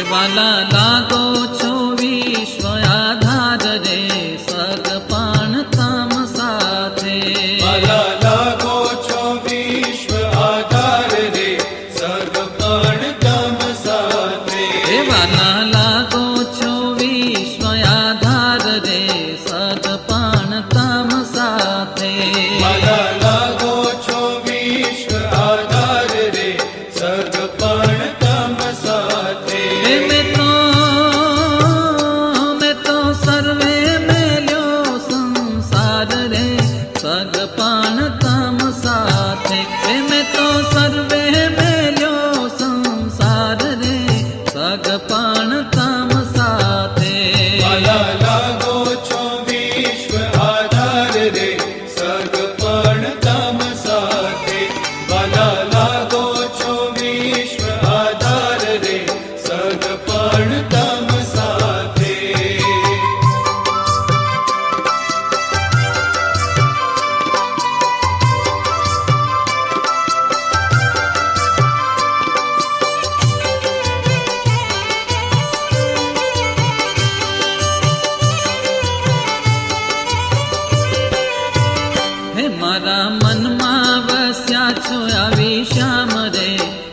वाला चोविश्वगपण थामसाधे बाला लागो छो विश्व आधार रे चोविश्वगपण कमसाधे हे बाला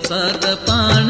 ಸತಪಾಣ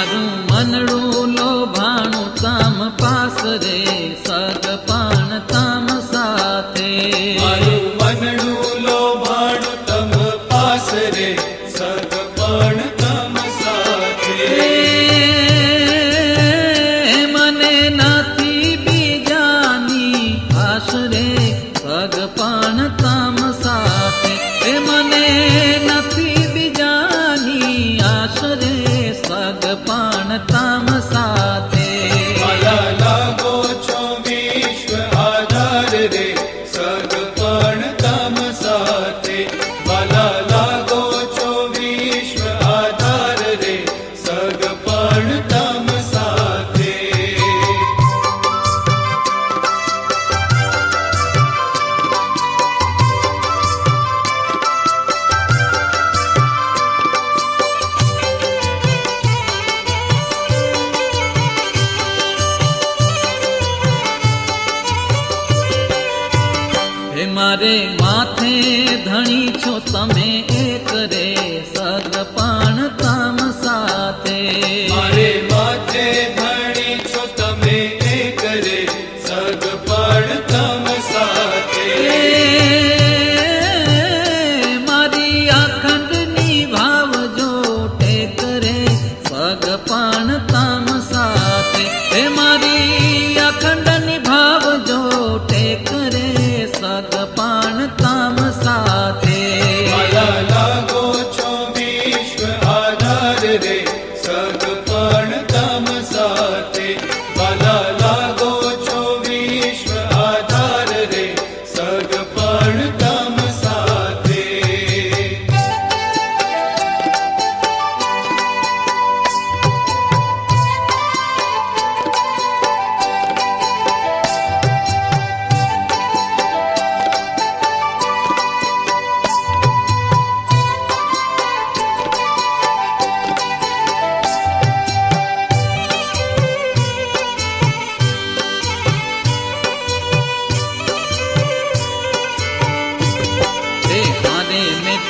મારું મનડું લોભાણું તામ પાસ રે સગપાણ તામ સાથે. મારું મનડું લોભાણું તમ પાસ રે સગપાણ તમ સાથે. મને નથી બીજાની તામ સાથે. મને पगपण ताम अरपाण काम साते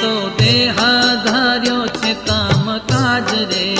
તો દેહાધાર્યો છે કામ કાજ રે.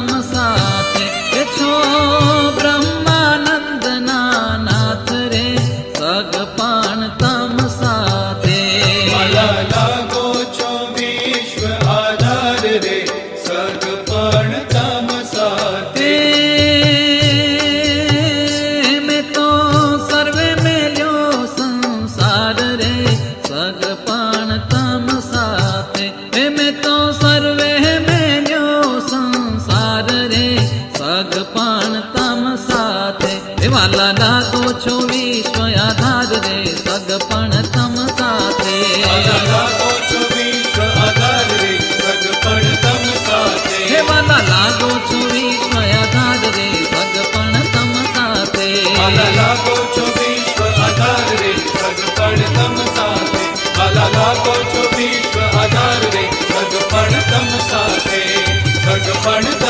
અગલાતો છો વિશ્વ આધાર રે સગપણ તમ સાથે અગલાતો છો વિશ્વ આધાર રે સગપણ તમ સાથે હે વાલા લાગો છો વિશ્વ આધાર રે સગપણ તમ સાથે વાલા લાગો છો વિશ્વ આધાર રે સગપણ તમ સાથે વાલા લાગો છો વિશ્વ આધાર રે સગપણ તમ સાથે સગપણ